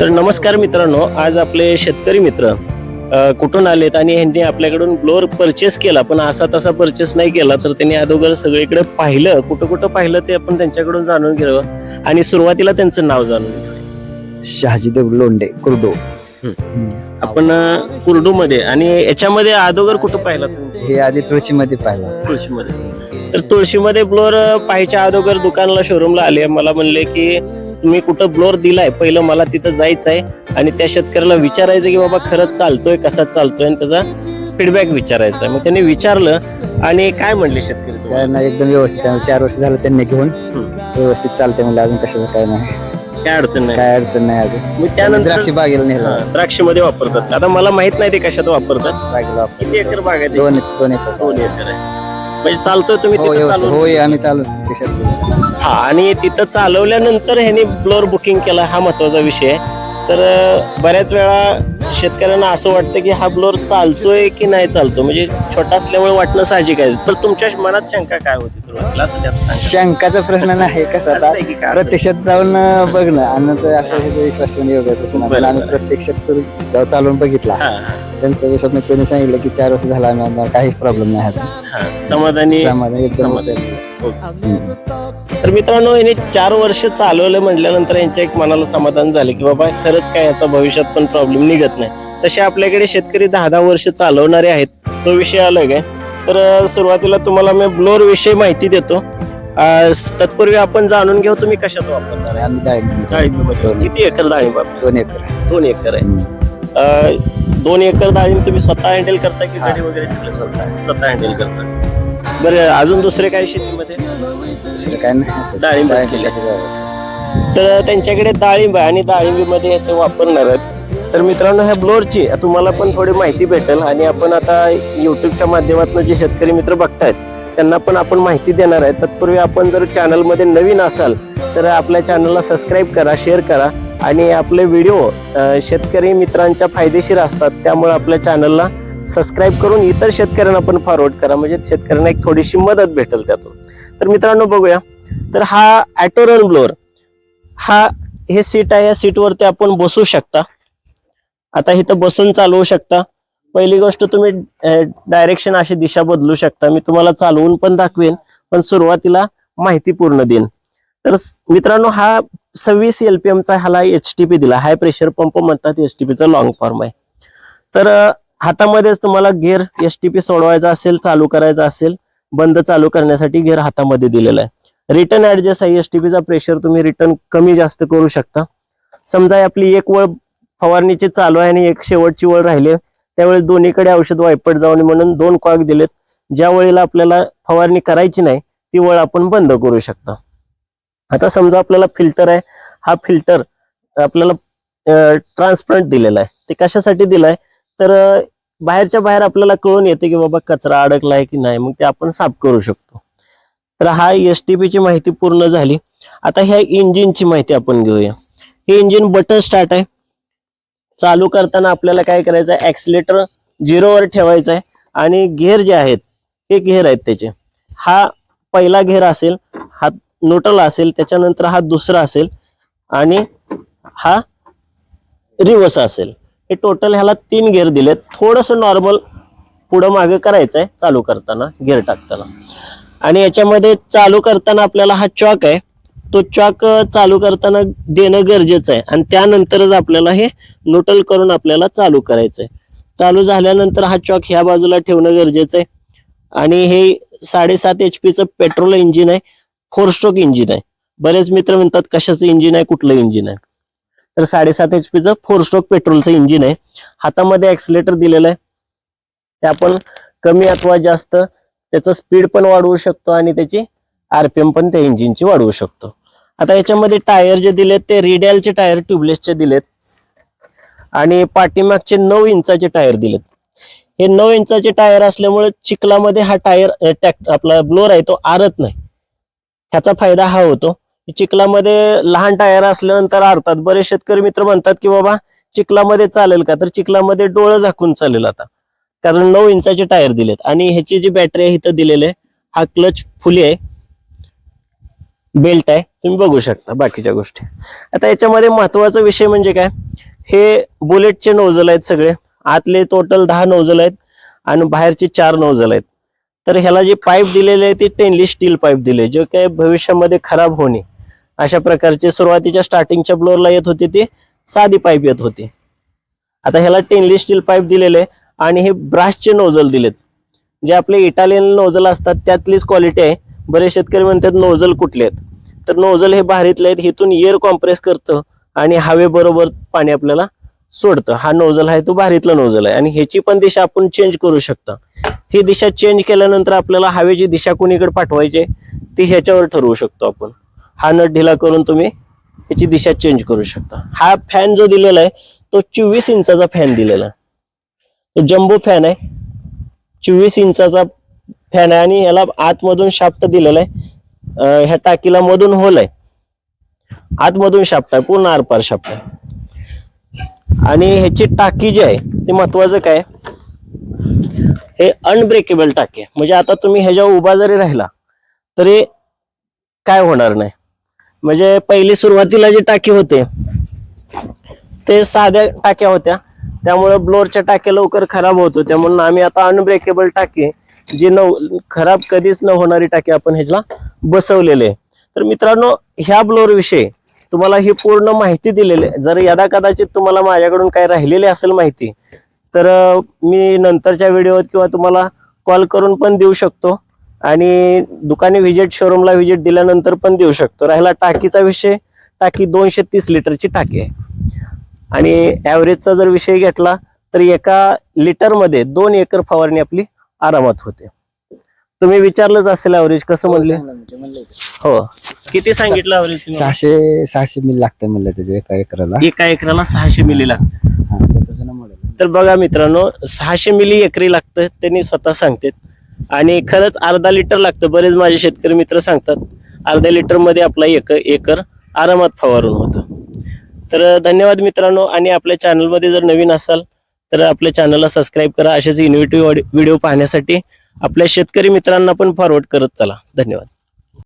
तर नमस्कार मित्रांनो आज आपले शेतकरी मित्र कुठून आलेत आणि ह्यांनी आपल्याकडून ब्लोअर परचेस केला? पण असा तसा परचेस नाही केला तर त्यांनी अगोदर सगळीकडे पाहिलं. कुठं कुठं पाहिलं ते आपण त्यांच्याकडून जाणून घ्यावं आणि सुरुवातीला त्यांचं नाव जाणून घेऊ शहाजीदेव लोंढे कुर्डू. आपण अ, कुर्डूमध्ये आणि याच्यामध्ये अगोदर कुठं पाहिला हे आधी तुळशीमध्ये पाहिलं. तुळशीमध्ये. तर तुळशीमध्ये ब्लोअर पाहायच्या अगोदर दुकानाला शोरूमला आले. मला म्हणले की तुम्ही कुठं ब्लोअर दिलाय पहिलं मला तिथं जायचं आहे आणि त्या शेतकऱ्याला विचारायचं की बाबा खरंच चालतोय कसा चालतोय? आणि त्याचा फीडबॅक विचारायचा. आहे. मग त्यांनी विचारलं आणि काय म्हणले शेतकरी तुम्हाला? त्यांना एकदम व्यवस्थित आहे. चार वर्ष झालं त्यांनी घेऊन. व्यवस्थित चालते म्हणजे अजून कशाचं काय नाही. काय अडचण नाही. काय अडचण नाही अजून. मग त्यानंतर द्राक्षी बागेला नेलं. हा, द्राक्षीमध्ये वापरतात आता मला माहीत नाही ते कशात वापरतात. बागेला किती एकर बाग आहे दोन दोन एकर. दोन एकर आहे. म्हणजे चालतोय तुम्ही हो तिथं व्यवस्थित. चालवून होय आम्ही चालू देशात हा आणि तिथं चालवल्यानंतर ह्यांनी ब्लोअर बुकिंग केला हा महत्त्वाचा विषय आहे. तर बऱ्याच वेळा शेतकऱ्यांना असं वाटतं की हा ब्लोअर चालतोय की नाही चालतो म्हणजे छोटा असल्यामुळे वाटणं साहजिक आहे तर तुमच्या मनात शंका काय होती सुरुवातीला असं त्यात सांगा. शंकाचा प्रश्न नाही कसं आता असतंय की काय असं? प्रत्यक्षात जाऊन अं, बघणं आणि तर असं हे विश्वास ठेवून. पण आम्ही बरं. प्रत्यक्षात करून जाऊ चालवून बघितला हा, हा, त्यांचा विश्वास मी त्यांनी सांगितलं की चार वर्ष झाला आम्ही आम्हाला काही प्रॉब्लेम नाही अजून हा. समाधानी समाधान एकदम समाधानी. ओके. हम्म. तर मित्रांनो यांनी चार वर्ष चालवलं म्हटल्यानंतर यांच्या एक मनाला समाधान झाले की बाबा खरंच काय याचा भविष्यात पण प्रॉब्लेम निघत नाही. तसे आपल्याकडे शेतकरी दहा दहा वर्ष चालवणारे आहेत तो विषय अलग आहे. तर सुरुवातीला तुम्हाला मी ब्लोअर विषयी माहिती देतो. तत्पूर्वी आपण जाणून घेऊ तुम्ही कशात वापरणार आहे डाळिंब किती एकर. डाळिंब? दोन एकर. दोन एकर आहे. दोन एकर डाळिंब तुम्ही स्वतः हँडल करता की गाडी वगैरे स्वतः. स्वतः हँडल करता? बरं अजून दुसरे काय शेतीमध्ये? दुसरं काय नाही. जावं. तर त्यांच्याकडे डाळिंब आहे आणि डाळिंबीमध्ये ते वापरणार आहेत. तर मित्रांनो ह्या ब्लोअरची तुम्हाला पण थोडी माहिती भेटेल आणि आपण आता युट्यूबच्या माध्यमातून जे शेतकरी मित्र बघतायत त्यांना पण आपण माहिती देणार आहे. तत्पूर्वी आपण जर चॅनलमध्ये नवीन असाल तर आपल्या चॅनलला सबस्क्राईब करा शेअर करा आणि आपले व्हिडिओ शेतकरी मित्रांच्या फायदेशीर असतात त्यामुळे आपल्या चॅनलला सबस्क्राईब करून इतर शेतकऱ्यांना पण फॉरवर्ड करा. म्हणजे शेतकऱ्यांना एक थोडीशी मदत भेटेल त्यातून. तर मित्रांनो बघूया. तर हा ॲटोरन ब्लोअर हा हे सीट आहे. या सीटवरती आपण बसू शकता. आता इथं बसून चालवू शकता. पहिली गोष्ट तुम्ही डायरेक्शन अशी दिशा बदलू शकता. मी तुम्हाला चालवून पण दाखवेन पण सुरुवातीला माहिती पूर्ण देईन. तर मित्रांनो हा सव्वीस एलपीएम चा ह्याला एच टी पी दिला. हाय प्रेशर पंप म्हणतात एच टी पीचा लॉंग फॉर्म आहे. तर हातामध्येच तुम्हाला गेअर एस टी पी सोडवायचा असेल चालू करायचा असेल बंद चालू करण्यासाठी गेअर हातामध्ये दिलेला आहे. रिटर्न ऍडजस्ट आहे एस टी पीचा प्रेशर तुम्ही रिटर्न कमी जास्त करू शकता. समजा आपली एक वळ फवारणीची चालू आहे आणि एक शेवटची वळ राहिली त्यावेळेस दोन्हीकडे औषध वायपट जाऊन म्हणून दोन कॉक दिलेत. ज्या वेळेला आपल्याला फवारणी करायची नाही ती वळ आपण बंद करू शकता. आता समजा आपल्याला फिल्टर आहे हा फिल्टर आपल्याला ट्रान्सपरंट दिलेला आहे. ते कशासाठी दिलाय? तर बाहेरच्या बाहेर आपल्याला कळून येते की बाबा कचरा अडकलाय की नाही मग ते आपण साफ करू शकतो. तर हा एस टी पीची माहिती पूर्ण झाली. आता ह्या इंजिनची माहिती आपण घेऊया. हे इंजिन बटन स्टार्ट आहे. चालू करताना आपल्याला काय करायचं आहे? ऍक्सिलेटर झिरोवर ठेवायचं आहे. आणि घेर जे आहेत हे घेर आहेत त्याचे. हा पहिला घेर असेल हा न्यूट्रल असेल त्याच्यानंतर हा दुसरा असेल आणि हा रिवर्स असेल. हे टोटल ह्याला तीन गेअर दिलेत. थोडस नॉर्मल पुढं मागे करायचं आहे चालू करताना गेअर टाकताना. आणि याच्यामध्ये चालू करताना आपल्याला हा चॉक आहे. तो चॉक चालू करताना देणं गरजेचं आहे. आणि त्यानंतरच आपल्याला हे नोटल करून आपल्याला चालू करायचं आहे. चालू झाल्यानंतर हा चॉक ह्या बाजूला ठेवणं गरजेचं आहे. आणि हे साडेसात एच पीचं पेट्रोल इंजिन आहे. फोर स्ट्रोक इंजिन आहे. बरेच मित्र म्हणतात कशाचं इंजिन आहे? कुठलं इंजिन आहे? तर साडेसात एच पीचं फोर स्ट्रोक पेट्रोलचं इंजिन आहे. हातामध्ये ऍक्सिलेटर दिलेलं आहे. ते आपण कमी अथवा जास्त त्याचं स्पीड पण वाढवू शकतो आणि त्याची आरपीएम पण त्या इंजिनची वाढवू शकतो. आता याच्यामध्ये टायर जे दिलेत ते रिडॅलचे टायर ट्यूबलेसचे दिलेत. आणि पाठीमागचे नऊ इंचाचे टायर दिलेत. हे नऊ इंचाचे टायर असल्यामुळे चिखलामध्ये हा टायर टॅक- आपला ब्लोअर आहे तो आरत नाही. ह्याचा फायदा हा होतो. चिखलामध्ये लहान टायर असल्यानंतर आरतात. बरेच शेतकरी मित्र म्हणतात की बाबा चिखलामध्ये चालेल का? तर चिखलामध्ये डोळं झाकून चालेल आता. कारण नऊ इंचाचे टायर दिलेत. आणि ह्याची जी बॅटरी आहे इथं दिलेली आहे हा क्लच फुली आहे. बेल्ट आहे. तुम्ही बघू शकता बाकीच्या गोष्टी. आता याच्यामध्ये महत्त्वाचा विषय म्हणजे काय? हे बुलेटचे नोझल आहेत सगळे. आतले टोटल दहा नोझल आहेत आणि बाहेरचे चार नोझल आहेत. तर ह्याला जे पाईप दिलेले आहे ते टेनली स्टील पाईप दिले जे काय भविष्यामध्ये खराब होणे अशा प्रकारचे सुरुवातीच्या स्टार्टिंगच्या फ्लोअरला येत होते ते. साधी पाईप येत होती. आता ह्याला टेनली स्टील पाईप दिलेले आहे. आणि हे ब्राशचे नोझल दिलेत. जे आपले इटालियन नोझल असतात त्यातलीच क्वालिटी आहे. बरेच शेतकरी म्हणतात नोझल कुठले आहेत? तर नोझल हे भारीतले आहेत इथून एअर कॉम्प्रेस करतं आणि हवेबरोबर पाणी आपल्याला सोडतं. हा नोझल आहे तो भारीतला नोझल आहे. आणि ह्याची पण दिशा आपण चेंज करू शकता. ही दिशा चेंज केल्यानंतर आपल्याला हवेची दिशा कुणीकडे पाठवायची आहे, ती ह्याच्यावर ठरवू शकतो आपण. हा नट ढिला करून तुम्ही ह्याची दिशा चेंज करू शकता. हा फॅन जो दिलेला आहे तो चोवीस इंचाचा फॅन दिलेला आहे. जम्बो फॅन आहे. चोवीस इंचाचा फॅन आहे आणि याला आतमधून शाफ्ट दिलेला आहे. ह्या टाकीला मधून होल आहे. आतमधून शाफ्ट आहे पूर्ण आरपार शाफ्ट आहे. आणि ह्याची टाकी जी आहे ते महत्वाचं काय? हे अनब्रेकेबल टाकी आहे. म्हणजे आता तुम्ही ह्याच्यावर उभा जरी राहिला तरी काय होणार नाही. म्हणजे पहिली सुरुवातीला जी टाकी होते ते साध्या टाक्या होत्या. त्यामुळे ब्लोअरच्या टाक्या लवकर खराब होतो. त्यामुळे आम्ही आता अनब्रेकेबल टाकी जी न खराब कधीच न होणारी टाकी आपण ह्याला बसवलेले. आहे तर मित्रांनो ह्या ब्लोअरविषयी तुम्हाला ही पूर्ण माहिती दिलेली आहे. जर यदा कदाचित तुम्हाला माझ्याकडून काय राहिलेली असेल माहिती तर मी नंतरच्या व्हिडिओत किंवा तुम्हाला कॉल करून पण देऊ शकतो. आणि दुकाने व्हिजिट शोरूमला व्हिजिट दिल्यानंतर पण देऊ शकतो. राहिला टाकीचा विषय टाकी दोनशे तीस लिटरची टाकी आहे. आणि ॲव्हरेजचा जर विषय घेतला तर एका लिटरमध्ये दोन एकर फवारणी आपली आरामात होते. तुम्ही विचारलंच असेल ॲव्हरेज कसं म्हणले? म्हणलं होतं. हो. किती सांगितलं ॲव्हरेज तुम्ही? सहाशे सहाशे मिल लागतं म्हणलं त्याच्या एका एकराला. एका एकराला सहाशे मिली लागतं हा तर बघा मित्रांनो सहाशे मिली एकरी लागतं त्यांनी स्वतः सांगतात. आणि खरंच अर्धा लिटर लागतं. बरेच माझे शेतकरी मित्र सांगतात अर्ध्या लिटरमध्ये आपला एक एकर आरामात फवारून होतं. तर धन्यवाद मित्रांनो. आणि आपल्या चॅनलमध्ये जर नवीन असाल तर आपल्या चॅनलला सबस्क्राईब करा. असेच इनोव्हेटिव्ह व्हिडिओ पाहण्यासाठी आपल्या शेतकरी मित्रांना पण फॉरवर्ड करत चला. धन्यवाद.